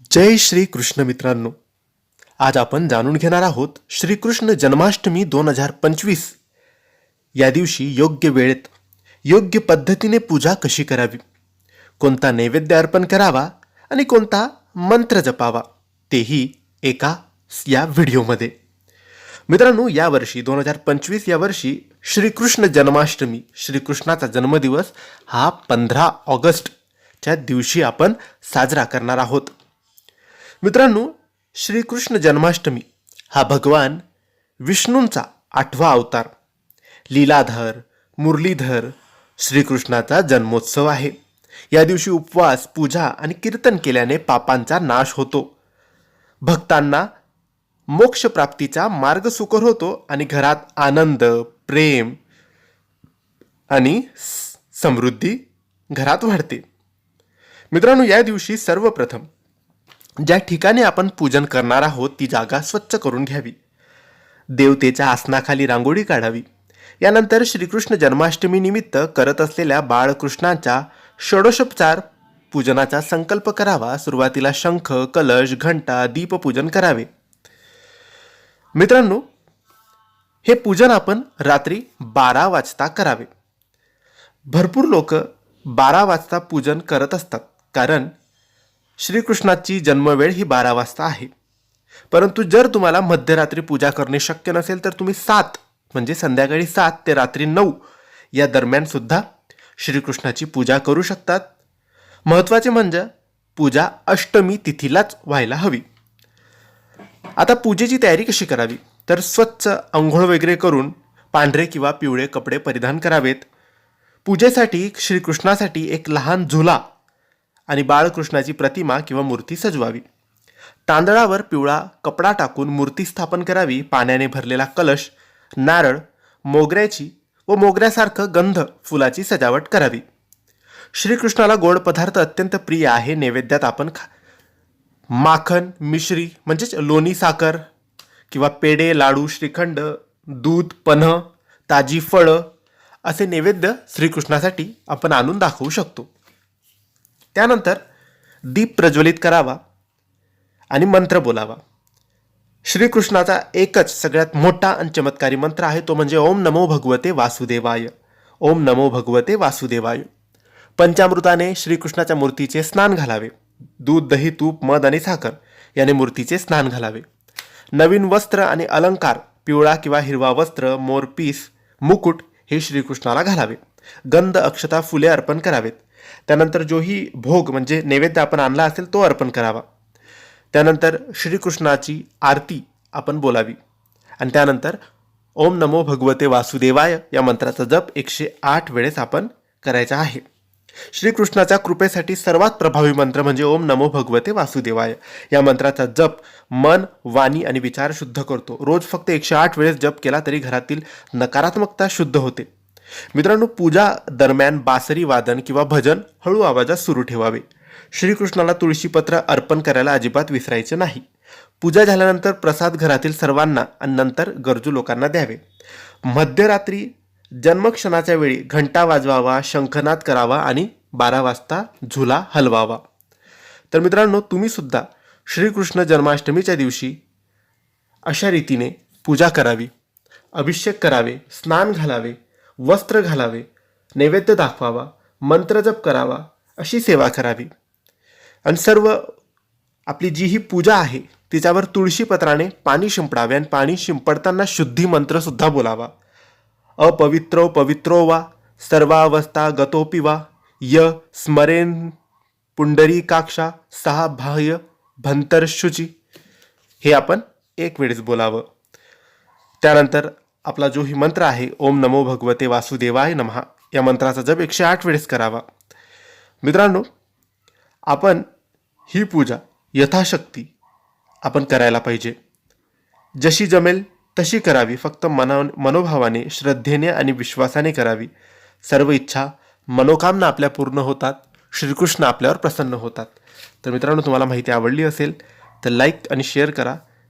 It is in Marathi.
जय श्री कृष्ण मित्रांनो. आज आपण जाणून घेणार आहोत श्रीकृष्ण जन्माष्टमी दोन हजार पंचवीस. या दिवशी योग्य वेळेत योग्य पद्धतीने पूजा कशी करावी? कोणता नैवेद्य अर्पण करावा आणि कोणता मंत्र जपावा? तेही एका या व्हिडिओमध्ये. मित्रांनो यावर्षी दोन हजार पंचवीस या वर्षी श्रीकृष्ण जन्माष्टमी श्रीकृष्णाचा जन्मदिवस हा पंधरा ऑगस्टच्या दिवशी आपण साजरा करणार आहोत. मित्रांनो श्रीकृष्ण जन्माष्टमी हा भगवान विष्णूंचा आठवा अवतार. लीलाधर मुरलीधर श्रीकृष्णाचा जन्मोत्सव आहे. या दिवशी उपवास पूजा आणि कीर्तन केल्याने पापांचा नाश होतो. भक्तांना मोक्षप्राप्तीचा मार्ग सुकर होतो आणि घरात आनंद प्रेम आणि समृद्धी घरात वाढते. मित्रांनो या दिवशी सर्वप्रथम ज्या ठिकाणी आपण पूजन करणार आहोत ती जागा स्वच्छ करून घ्यावी. देवतेच्या आसनाखाली रांगोळी काढावी. यानंतर श्रीकृष्ण जन्माष्टमी निमित्त करत असलेल्या बाळकृष्णाच्या षोडशोपचार पूजनाचा संकल्प करावा. सुरुवातीला शंख कलश घंटा दीपपूजन करावे. मित्रांनो हे पूजन आपण रात्री बारा वाजता करावे. भरपूर लोक बारा वाजता पूजन करत असतात. कारण श्रीकृष्णाची जन्मवेळ ही बारा वाजता आहे. परंतु जर तुम्हाला मध्यरात्री पूजा करणे शक्य नसेल तर तुम्ही सात म्हणजे संध्याकाळी सात ते रात्री नऊ या दरम्यान सुद्धा श्रीकृष्णाची पूजा करू शकतात. महत्त्वाचे म्हणजे पूजा अष्टमी तिथीलाच व्हायला हवी. आता पूजेची तयारी कशी करावी? तर स्वच्छ आंघोळ वगैरे करून पांढरे किंवा पिवळे कपडे परिधान करावेत. पूजेसाठी श्रीकृष्णासाठी एक लहान झुला आणि बाळकृष्णाची प्रतिमा किंवा मूर्ती सजवावी. तांदळावर पिवळा कपडा टाकून मूर्ती स्थापन करावी पाण्याने भरलेला कलश नारळ मोगऱ्याची व मोगऱ्यासारखं गंध फुलाची सजावट करावी. श्रीकृष्णाला गोड पदार्थ अत्यंत प्रिय आहे नैवेद्यात आपण खा माखन मिश्री म्हणजेच लोणी साखर किंवा पेढे लाडू श्रीखंड दूध पन्ह ताजी फळं असे नैवेद्य श्रीकृष्णासाठी आपण आणून दाखवू शकतो. त्यानंतर दीप प्रज्वलित करावा आणि मंत्र बोलावा. श्रीकृष्णाचा एकच सगळ्यात मोठा आणि चमत्कारी मंत्र आहे तो म्हणजे ओम नमो भगवते वासुदेवाय. ओम नमो भगवते वासुदेवाय. पंचामृताने श्रीकृष्णाच्या मूर्तीचे स्नान घालावे. दूध दही तूप मध आणि साखर याने मूर्तीचे स्नान घालावे. नवीन वस्त्र आणि अलंकार पिवळा किंवा हिरवा वस्त्र मोरपीस मुकुट हे श्रीकृष्णाला घालावे. गंध अक्षता फुले अर्पण करावेत. त्यानंतर जोही भोग म्हणजे नैवेद्य आपण आणला असेल तो अर्पण करावा. त्यानंतर श्रीकृष्णाची आरती आपण बोलावी. आणि त्यानंतर ओम नमो भगवते वासुदेवाय या मंत्राचा जप एकशे आठ वेळेस आपण करायचा आहे. श्रीकृष्णाच्या कृपेसाठी सर्वात प्रभावी मंत्र म्हणजे ओम नमो भगवते वासुदेवाय. या मंत्राचा जप मन वाणी आणि विचार शुद्ध करतो. रोज फक्त एकशे आठ वेळेस जप केला तरी घरातील नकारात्मकता शुद्ध होते. मित्रांनो पूजा दरम्यान बासरी वादन किंवा भजन हळू आवाजात सुरू ठेवावे. श्रीकृष्णाला तुळशीपत्र अर्पण करायला अजिबात विसरायचे नाही. पूजा झाल्यानंतर प्रसाद घरातील सर्वांना आणि नंतर गरजू लोकांना द्यावे. मध्यरात्री जन्मक्षणाच्या वेळी घंटा वाजवावा शंखनाद करावा आणि बारा वाजता झुला हलवावा. तर मित्रांनो तुम्ही सुद्धा श्रीकृष्ण जन्माष्टमीच्या दिवशी अशा रीतीने पूजा करावी. अभिषेक करावे स्नान घालावे वस्त्र घालावे नैवेद्य दाखवावा मंत्रजप करावा अशी सेवा करावी. आणि सर्व आपली जी ही पूजा आहे तिच्यावर तुळशीपत्राने पाणी शिंपडावे आणि पाणी शिंपडताना शुद्धी मंत्रसुद्धा बोलावा. अपवित्रो पवित्रो वा सर्वावस्था गतोपी वा य स्मरेन पुंडरीकाक्षा सहा बाह्य भंतरशुची हे आपण एक वेळेस बोलावं. त्यानंतर आपला जो ही मंत्र आहे ओम नमो भगवते वासुदेवाय नमहा या मंत्राचा जप एकशे आठ वेळेस करावा. मित्रांनो आपण ही पूजा यथाशक्ती आपण करायला पाहिजे. जशी जमेल तशी करावी फक्त मना मनोभावाने श्रद्धेने आणि विश्वासाने करावी. सर्व इच्छा मनोकामना आपल्या पूर्ण होतात श्रीकृष्ण आपल्यावर प्रसन्न होतात. तर मित्रांनो तुम्हाला माहिती आवडली असेल तर लाईक आणि शेअर करा.